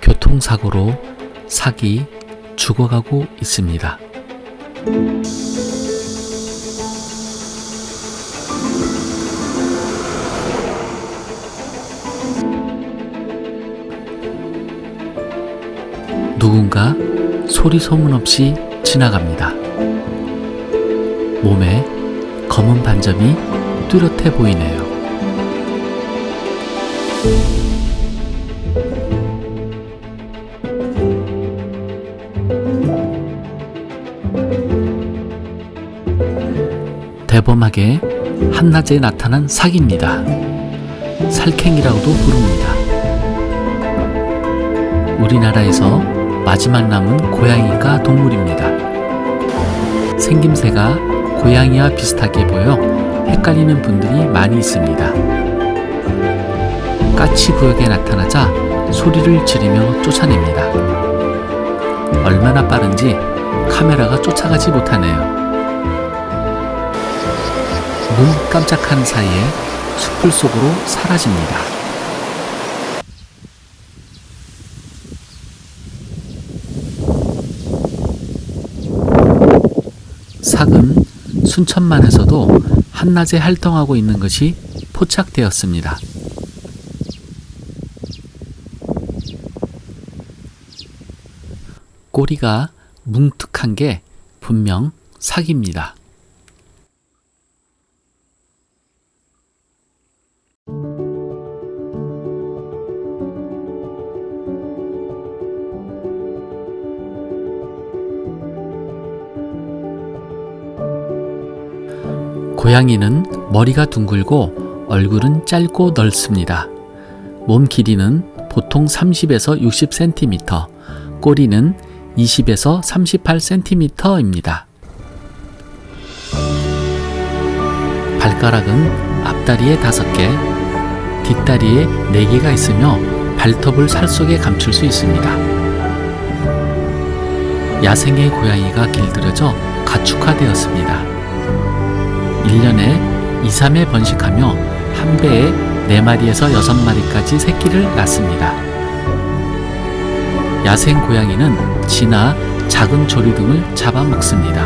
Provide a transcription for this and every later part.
교통사고로 삭이 죽어가고 있습니다. 누군가 소리 소문 없이 지나갑니다. 몸에 검은 반점이 뚜렷해 보이네요. 대범하게 한낮에 나타난 사기입니다. 살쾡이라고도 부릅니다. 우리나라에서 마지막 남은 고양이가 동물입니다. 생김새가 고양이와 비슷하게 보여 헷갈리는 분들이 많이 있습니다. 까치 구역에 나타나자 소리를 지르며 쫓아냅니다. 얼마나 빠른지 카메라가 쫓아가지 못하네요. 눈 깜짝하는 사이에 숲을 속으로 사라집니다. 삭은 순천만에서도 한낮에 활동하고 있는 것이 포착되었습니다. 꼬리가 뭉툭한 게 분명 삭입니다. 고양이는 머리가 둥글고 얼굴은 짧고 넓습니다. 몸 길이는 보통 30에서 60cm, 꼬리는 20에서 38cm입니다. 발가락은 앞다리에 5개, 뒷다리에 4개가 있으며 발톱을 살 속에 감출 수 있습니다. 야생의 고양이가 길들여져 가축화되었습니다. 1년에 2, 3회 번식하며 한 배에 4마리에서 6마리까지 새끼를 낳습니다. 야생 고양이는 쥐나 작은 조류 등을 잡아먹습니다.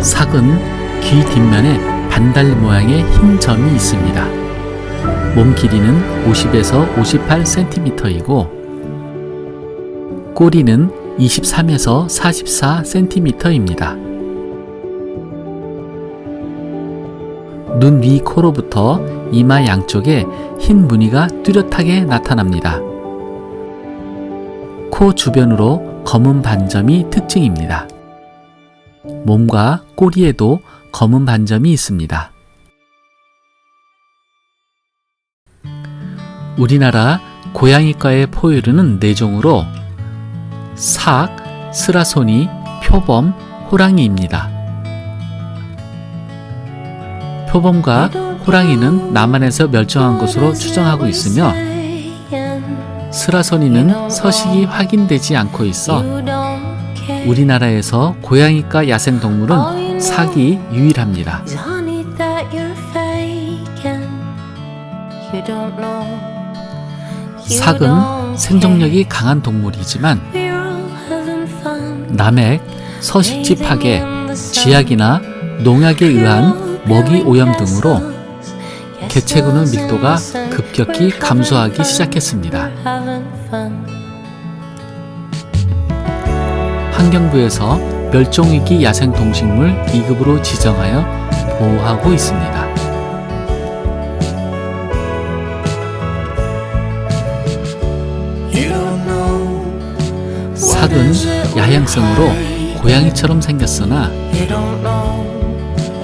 삭은 귀 뒷면에 반달 모양의 흰 점이 있습니다. 몸 길이는 50에서 58cm이고 꼬리는 23에서 44cm입니다. 눈 위 코로부터 이마 양쪽에 흰 무늬가 뚜렷하게 나타납니다. 코 주변으로 검은 반점이 특징입니다. 몸과 꼬리에도 검은 반점이 있습니다. 우리나라 고양이과의 포유류는 4종으로 삭, 스라소니, 표범, 호랑이입니다. 표범과 호랑이는 남한에서 멸종한 것으로 추정하고 있으며 스라소니는 서식이 확인되지 않고 있어 우리나라에서 고양이과 야생동물은 삭이 유일합니다. 삭은 생존력이 강한 동물이지만 남핵, 서식지 파괴, 쥐약이나 농약에 의한 먹이 오염 등으로 개체군의 밀도가 급격히 감소하기 시작했습니다. 환경부에서 멸종위기 야생동식물 2급으로 지정하여 보호하고 있습니다. 삭은 야행성으로 고양이처럼 생겼으나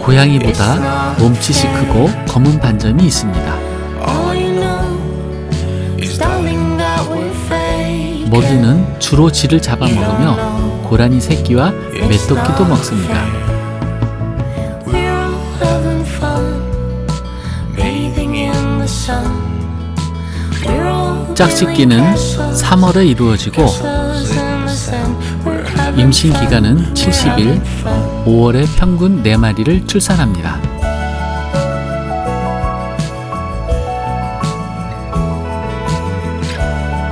고양이보다 몸짓이 크고 검은 반점이 있습니다. 먹이는 주로 쥐를 잡아먹으며 고라니 새끼와 메토끼도 먹습니다. 짝짓기는 3월에 이루어지고 임신 기간은 70일, 5월에 평균 4마리를 출산합니다.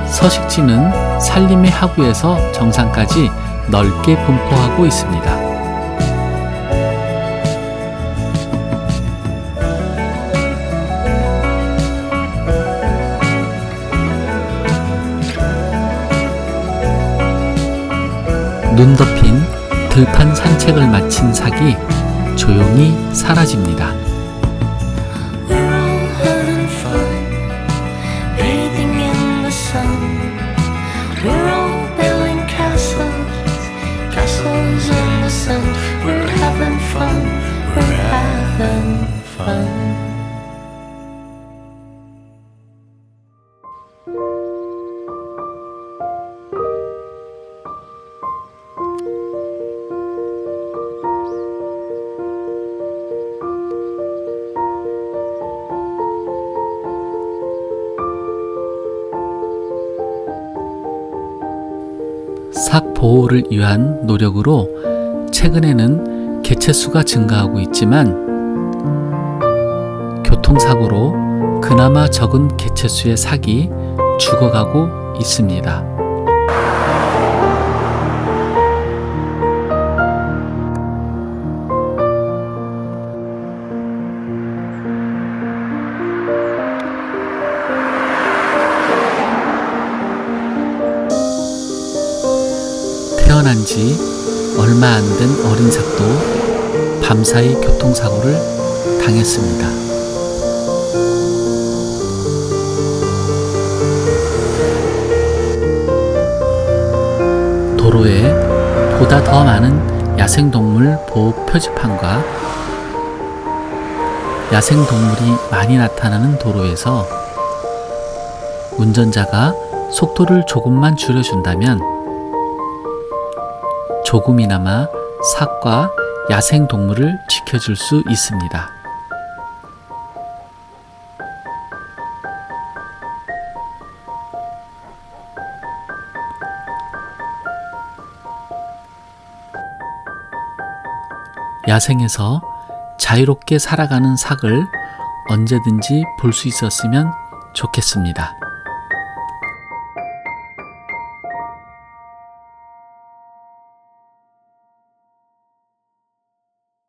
서식지는 산림의 하부에서 정상까지 넓게 분포하고 있습니다. 눈 덮인 들판 산책을 마친 삭이 조용히 사라집니다. 삭 보호를 위한 노력으로 최근에는 개체수가 증가하고 있지만 교통사고로 그나마 적은 개체수의 삭이 죽어가고 있습니다. 지 얼마 안 된 어린 삭도 밤사이 교통사고를 당했습니다. 도로에 보다 더 많은 야생동물 보호 표지판과 야생동물이 많이 나타나는 도로에서 운전자가 속도를 조금만 줄여준다면 조금이나마 삭과 야생 동물을 지켜줄 수 있습니다. 야생에서 자유롭게 살아가는 삭을 언제든지 볼 수 있었으면 좋겠습니다.